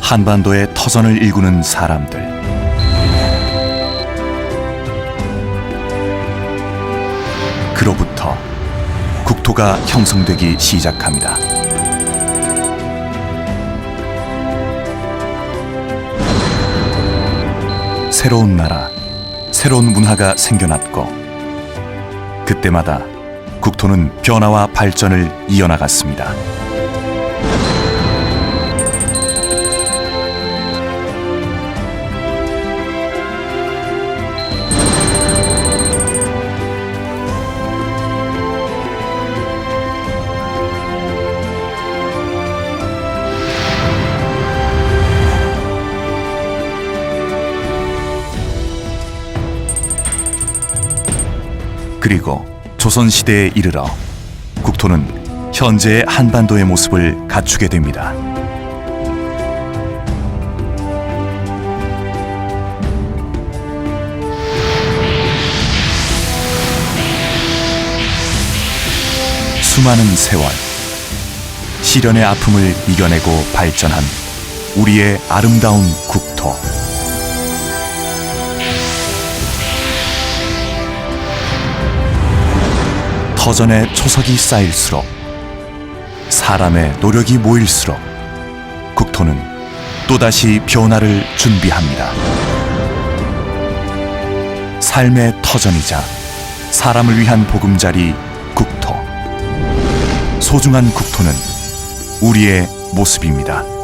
한반도의 터전을 일구는 사람들. 그로부터 국토가 형성되기 시작합니다. 새로운 나라, 새로운 문화가 생겨났고 그때마다 국토는 변화와 발전을 이어나갔습니다. 그리고 조선 시대에 이르러 국토는 현재의 한반도의 모습을 갖추게 됩니다. 수많은 세월 시련의 아픔을 이겨내고 발전한 우리의 아름다운 국토. 터전의 초석이 쌓일수록 사람의 노력이 모일수록 국토는 또다시 변화를 준비합니다. 삶의 터전이자 사람을 위한 보금자리 국토. 소중한 국토는 우리의 모습입니다.